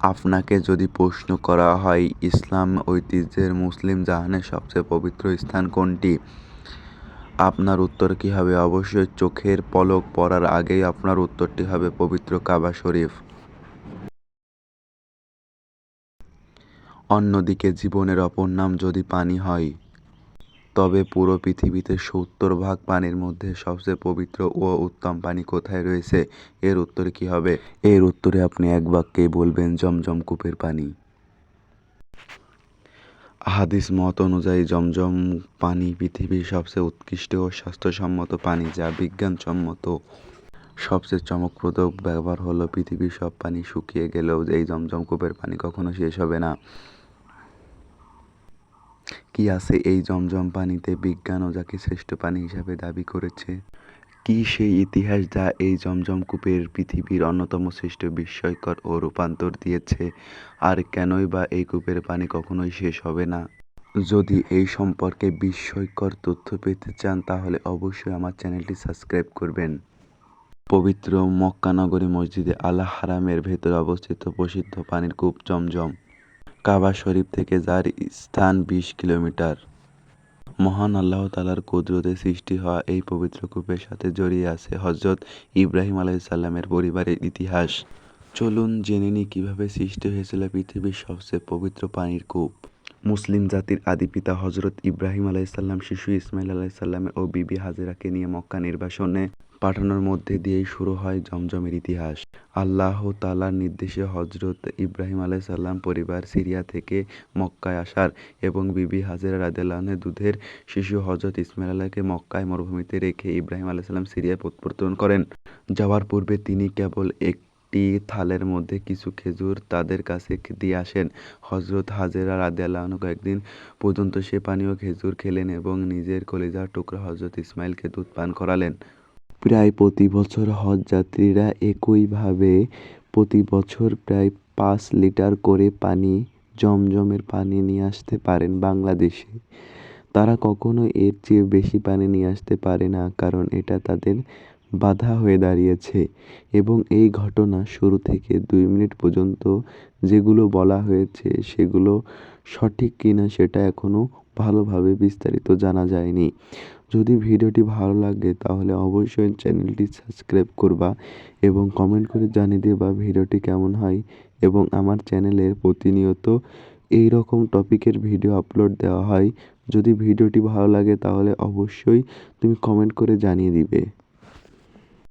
আপনাকে যদি প্রশ্ন করা হয়, ইসলাম ঐতিহ্যের মুসলিম জাহানের সবচেয়ে পবিত্র স্থান কোনটি? আপনার উত্তর কী হবে? অবশ্যই চোখের পলক পড়ার আগেই আপনার উত্তরটি হবে পবিত্র কাবা শরীফ। অন্যদিকে জীবনের অপর নাম যদি পানি হয় তবে পুরো পৃথিবীতে সত্তর ভাগ পানির মধ্যে সবচেয়ে পবিত্র ও উত্তম পানি কোথায় রয়েছে? এর উত্তর কী হবে? এর উত্তরে আপনি এক বাক্যেই বলবেন, জমজম কূপের পানি। হাদিস মত অনুযায়ী জমজম পানি পৃথিবীর সবচেয়ে উৎকৃষ্ট ও স্বাস্থ্যসম্মত পানি, যা বিজ্ঞানসম্মত। সবচেয়ে চমকপ্রদ ব্যবহার হলো পৃথিবীর সব পানি শুকিয়ে গেলেও এই জমজম কূপের পানি কখনো শেষ হবে না। কি আছে এই জমজম পানিতে বিজ্ঞান ও যাকে শ্রেষ্ঠ পানি হিসাবে দাবি করেছে? কি সেই ইতিহাস যা এই জমজম কূপের পৃথিবীর অন্যতম শ্রেষ্ঠ বিস্ময়কর ও রূপান্তর দিয়েছে? আর কেনই বা এই কূপের পানি কখনোই শেষ হবে না? যদি এই সম্পর্কে বিস্ময়কর তথ্য পেতে চান, তাহলে অবশ্যই আমার চ্যানেলটি সাবস্ক্রাইব করবেন। পবিত্র মক্কানগরী মসজিদে আল্লাহ হারামের ভেতরে অবস্থিত প্রসিদ্ধ পানির কূপ জমজম। কাবা শরীফ থেকে যার স্থান বিশ কিলোমিটার। মহান আল্লাহ তালার কুদরতে সৃষ্টি হওয়া এই পবিত্র কূপের সাথে জড়িয়ে আছে হজরত ইব্রাহিম আলাইসাল্লামের পরিবারের ইতিহাস। চলুন জেনে নিই কীভাবে সৃষ্টি হয়েছিল পৃথিবীর সবচেয়ে পবিত্র পানির কূপ। মুসলিম জাতির আদি পিতা হজরত ইব্রাহিম আলাইসাল্লাম শিশু ইসমাইল আলাইসাল্লামের ও বিবি হাজেরাকে নিয়ে মক্কা নির্বাসনে পাঠানোর মধ্যে দিয়েই শুরু হয় জমজমের ইতিহাস। আল্লাহ তালার নির্দেশে হজরত ইব্রাহিম আলাইসাল্লাম পরিবার সিরিয়া থেকে মক্কায় আসার এবং বিবি হাজেরা রাদেলানের দুধের শিশু হজরত ইসমাইল আলাহকে মক্কায় মরুভূমিতে রেখে ইব্রাহিম আলাইসাল্লাম সিরিয়ায় প্রত্যাবর্তন করেন। যাওয়ার পূর্বে তিনি কেবল এক একটি থালের মধ্যে কিছু খেজুর তাদের কাছে দিয়ে আসেন। হজরত হাজেরা রাদেলান কয়েকদিন পর্যন্ত সে পানীয় খেজুর খেলেন এবং নিজের কলিজার টুকরা হজরত ইসমাইলকে দুধ পান করালেন। প্রায় প্রতি বছর হজ যাত্রীরা একইভাবে প্রতি বছর প্রায় পাঁচ লিটার করে পানি, জমজমের পানি নিয়ে আসতে পারেন বাংলাদেশে। তারা কখনো এর চেয়ে বেশি পানি নিয়ে আসতে পারে না, কারণ এটা তাদের বাধা হয়ে দাঁড়িয়েছে এবং এই ঘটনা শুরু থেকে দুই মিনিট পর্যন্ত যেগুলো বলা হয়েছে সেগুলো সঠিক কিনা সেটা এখনও ভালোভাবে বিস্তারিত জানা যায়নি। যদি ভিডিওটি ভালো লাগে, তাহলে অবশ্যই চ্যানেলটি সাবস্ক্রাইব করবা এবং কমেন্ট করে জানিয়ে দেবা ভিডিওটি কেমন হয় এবং আমার চ্যানেলের প্রতিনিয়ত এই রকম টপিকের ভিডিও আপলোড দেওয়া হয়। যদি ভিডিওটি ভালো লাগে, তাহলে অবশ্যই তুমি কমেন্ট করে জানিয়ে দিবে।